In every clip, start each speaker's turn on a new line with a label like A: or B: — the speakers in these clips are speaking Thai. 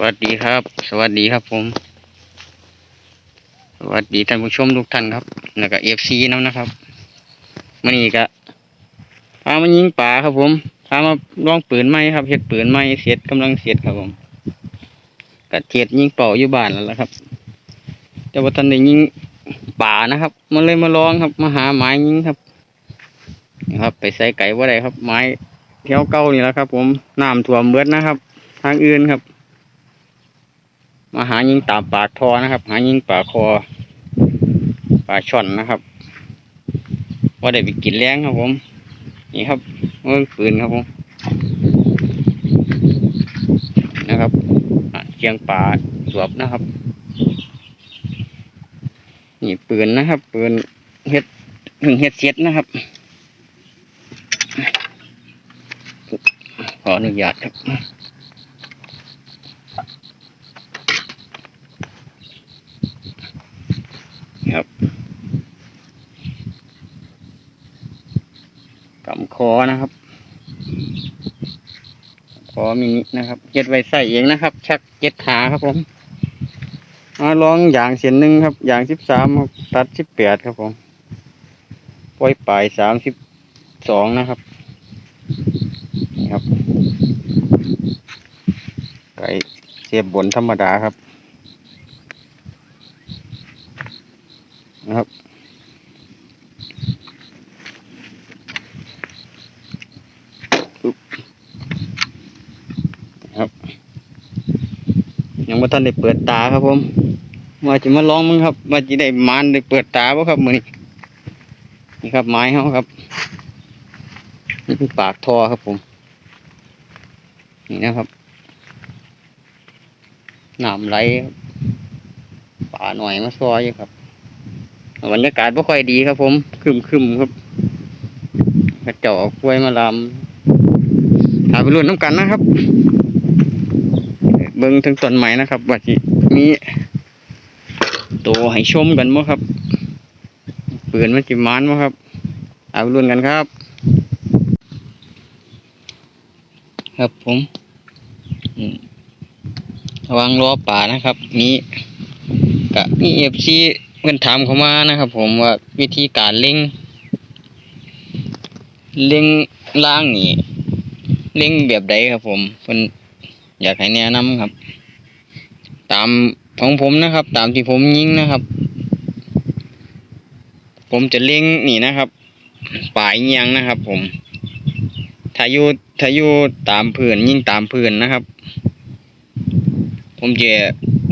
A: วัสดีครับ สวัสดีครับผม สวัสดีท่านผู้ชมทุกท่านครับ แล้วก็เอฟซีน้ำนะครับมันนี่ก็พามายิงป่าครับผมพามาลองปืนไม้ครับเห็ดปืนไม้เสียดกำลังเสียดครับผมกระเทียดยิงเป่าอยู่บ้านแล้วละครับ แต่ว่าท่านได้ยิงป่านะครับมันเลยมาลองครับมาหาไม้ยิงครับนี่ครับ ไปใส่ไก่ว่าไรครับ ไม้เที่ยวเก่านี่แหละครับ ผมน้ำท่วมเบิดนะครับ ทางอื่นครับ มาหายิงตามปากทอนะครับ หายิงปากคอปลาช่อนนะครับว่าได้ไปกินแรงครับผม นี่ครับเมื่อปืนครับผมนะครับเชียงป่าสวบนะครับ นี่ปืนนะครับ ปืนเฮ็ดถึงเฮ็ดเสียดนะครับขออนุญาตครับ กำคอนะครับคอมินินะครับเจ็ดไว้ใส่เองนะครับ ชักเจ็ดขาครับผมมาลองอย่างเสียนหนึ่งครับ อย่างสิบสามตัดสิบแปดครับผมปล่อยปลายสามสิบสองนะครับนี่ครับไก่เสียบบนธรรมดาครับ ครับ ยังไม่ทันได้เปิดตาครับผมมาจะมาลองมึงครับมาจะได้มานได้เปิดตาบ่ครับมือนี้นี่ครับไม้เขาครับนี่เป็นปากท่อครับผม นี่นะครับน้ำไหลครับป่าหน่อยมาซอยครับบรรยากาศไม่ค่อยดีครับ ผมคึมคึมๆครับกระจอกกล้วยมาลำถาไปรุ่นน้ำกันนะครับ เบิ้งถึงต้นไม้นะครับว่าจิมีตัวให้ชมกันมั้ครับปืนมันจิมานมั้ครับ เอาไปรุ่นกันครับ ครับผมระวังล้อป่านะครับมีกะมีเอฟซีเพื่อนถามเขามานะครับ ผมว่าวิธีการเล็งเล็งล่างนี่เล็งแบบใดครับผมเพิ่น อยากให้แนะนำครับ ตามของผมนะครับ ตามที่ผมยิงนะครับ ผมจะเล็งนี่นะครับปลายเงียงนะครับ ผมถ้าอยู่ถ้าอยู่ตามพื้นยิงตามพื้นนะครับ ผมจะ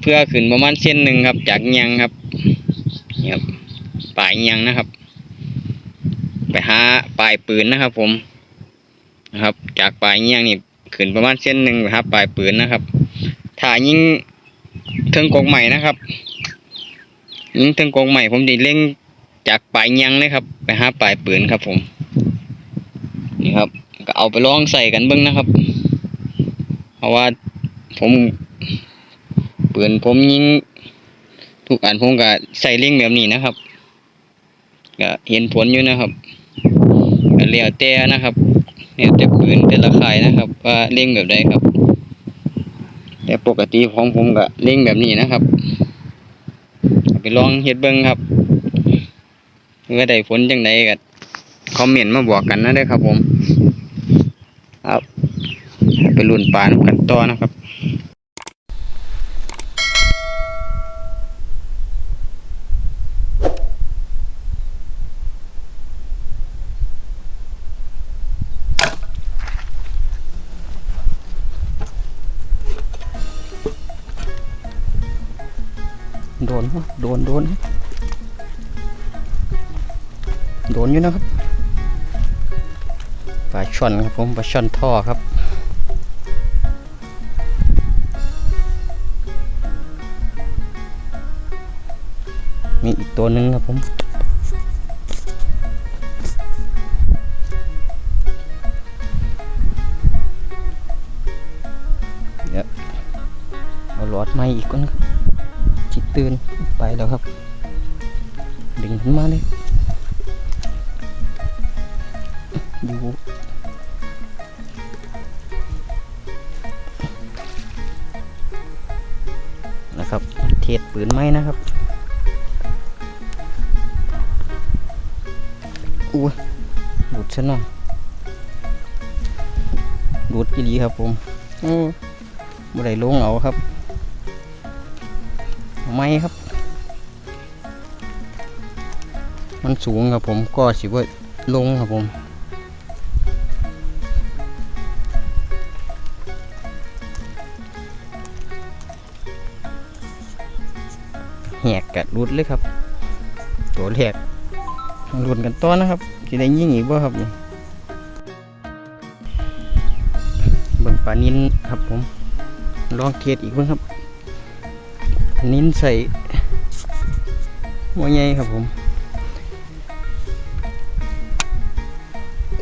A: เพื่อขึ้นประมาณเส้นหนึ่งครับ จากเงียงครับนี่ครับปลายเงียงนะครับ ไปหาปลายปืนนะครับ ผมนะครับ จากปลายเงียงนี่ ขึ้นประมาณเส้นหนึ่งไปหาปลายปืนนะครับถ้ายิงเทิงกงใหม่นะครับยิงเทิงกงใหม่ ผมดีเล่งจากปลายเงียงเลยครับไปหาปลายปืนครับ ผม นี่ครับ ก็เอาไปลองใส่กันเบิ้งนะครับ เพราะว่าผมปืนผมยิงทุกอันผมก็ใส่เลี้ยงแบบนี้นะครับก็เห็นผลอยู่นะครับก็แล้วแต่นะครับ เนี่ยจะปืนแต่ละคายนะครับ ว่าเลี้ยงแบบใดครับ แต่ปกติของผมก็เลี้ยงแบบนี้นะครับ ไปลองเฮ็ดเบิ้งครับเมื่อได้ผลจังไดก็คอมเมนต์มาบอกกันนะเด้อครับผม ครับ ไปรุ่นปลานกันต่อนะครับ โดนวะโดนโดนโดนอยู่นะครับปลาช่อนครับผมปลาช่อนท่อครับมีอีกตัวหนึ่งครับผม ตตื่นไปแล้วครับ ดึงขึ้นมาเลยอยู่นะครับ เทศปืนไม้นะครับอู้ยหลุดซะหน่อยหลุดกี่ดีครับผมโอ้บ่ได้ลงเอาครับ ไม้ครับ มันสูงครับผมก็สิว่าลงครับผมแหกกัดรุดเลยครับ ตัวแหกรุดกันต้อนนะครับจะได้ยิ่งอีกบ่ครับนี่เบิ่งปลานินครับผมลองเทสอีกเบิ่งครับ นินใส่หัวใหญ่ครับผม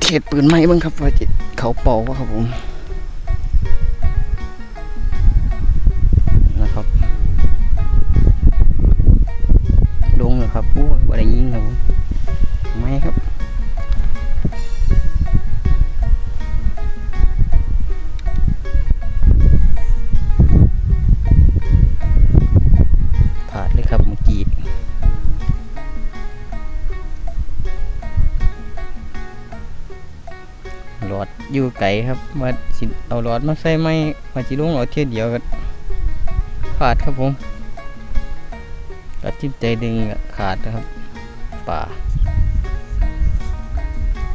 A: เทศปืนไม้บ้างครับว่าจิตเขาเป่าวะครับผม อยู่ไกลครับมาสิเอาหลอดมาใส่ไม้มาจิลงหลอดเทียเดียวกันขาดครับผมตัดจิ้มใจดึงขาดนะครับ ป่า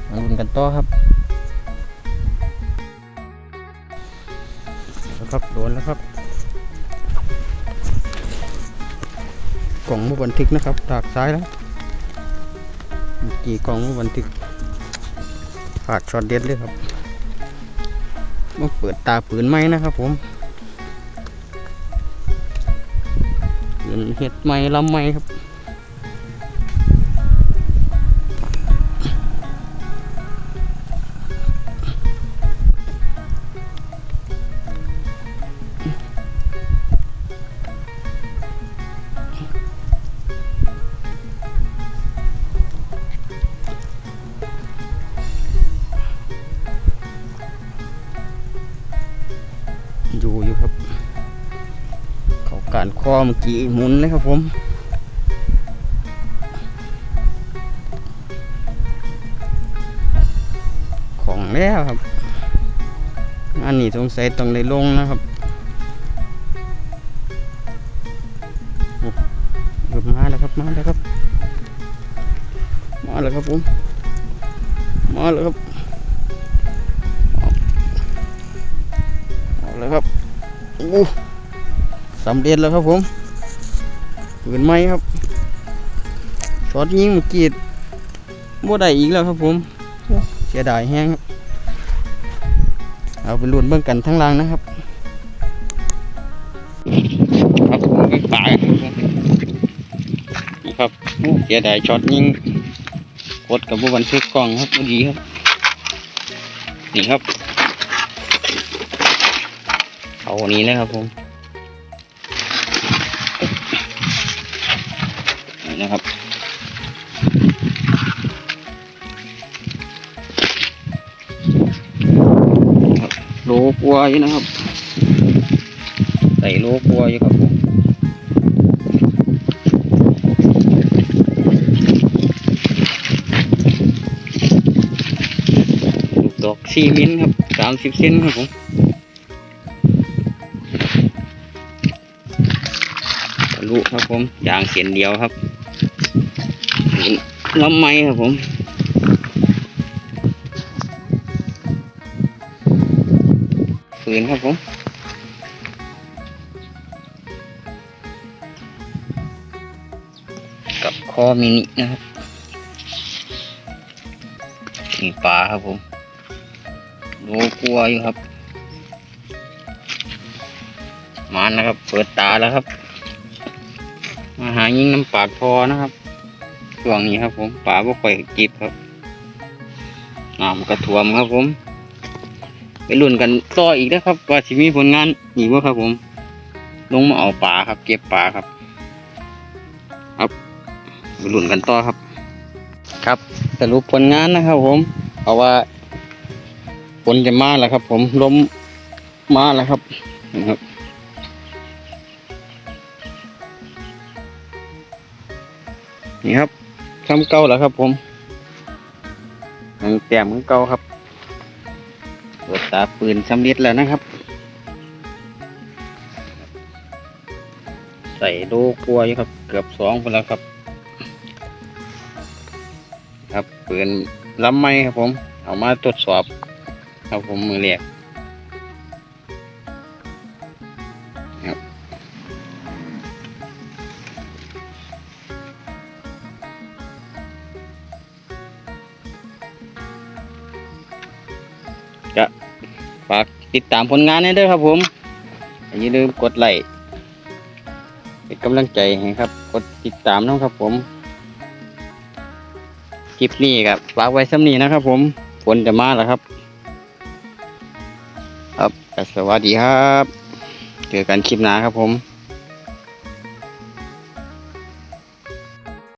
A: มาลุ้นกันต่อครับแล้วครับโดนแล้วครับ กล่องมือบันทึกนะครับตากซ้ายแล้วเมื่อกี่กล่องมือบันทึกขาดช็อตเด็ดเลยครับ มาเปิดตาปืนไม้นะครับผมปืนเห็ดไม้ลำไม้ครับ อเมื่อกี้หมุนเลยครับผมของแล้วครับอันนี้สงสัยต้องได้ลงนะครับโอ้เกือบมาแล้วครับมาแล้วครับ มาแล้วครับผมมาแล้วครับเอาแล้วครับอู้ สำเร็จแล้วครับผมปืนไม้ครับช็อตยิงมื่อกี้บ่ได้อีกแล้วครับผมเสียดายแห้งครับเอาไปลุ้นเบิ่งกันทั้งล่างนะครับครับผมเป็นป่าครับผมนี่ครับเสียดายช็อตยิงกดกับบุบันทึกกล้องครับดีครับนี่ครับเอาอันนี้เลยครับผม นะครับ โลกลัวอยู่นะครับ ใส่โลกลัวอยู่ครับผมดอกสี่มิลครับสามสิบเซนครับผมทะลุครับผมยางเสียนเดียวครับ ลำไม้ครับผมฝืนครับผมกับคอมินินะครับมีปลาครับผมโลกลัวอยู่ครับ มานะครับ เปิดตาแล้วครับ มาหายิงน้ำปากพอนะครับ ช่วงนี้ครับผมป่าบ่ค่อยกิบครับน้ำกระถ่วมครับผมไปลุ่นกันต่ออีกนะครับ ว่าสิมีผลงานอีกว่าครับผม ลงมาเอาป่าครับ เก็บป่าครับ ครับไปลุ่นกันต่อครับ ครับสรุปผลงานนะครับ ผมเอาว่าฝนจะมาแล้วครับ ผมลมมาแล้วครับนะครับนี่ครับ ทำเก่าแล้วครับ ผมยังแต้มของเก่าครับตรวจตาปืนสำเร็จแล้วนะครับ ใส่โลกลัวอยู่ครับ เกือบสองคนแล้วครับ ครับปืนลำไม้ครับผม เอามาตรวจสอบ ครับผมมือเรียก ติดตามผลงานได้ด้วยครับผม อย่าลืมกดไลค์เป็นกำลังใจให้ครับ กดติดตามนะครับผม คลิปนี้ครับฝากไว้ซ้ำนี้นะครับผม ฝนจะมาแล้วครับ ครับ สวัสดีครับ เจอกันคลิปหน้าครับผม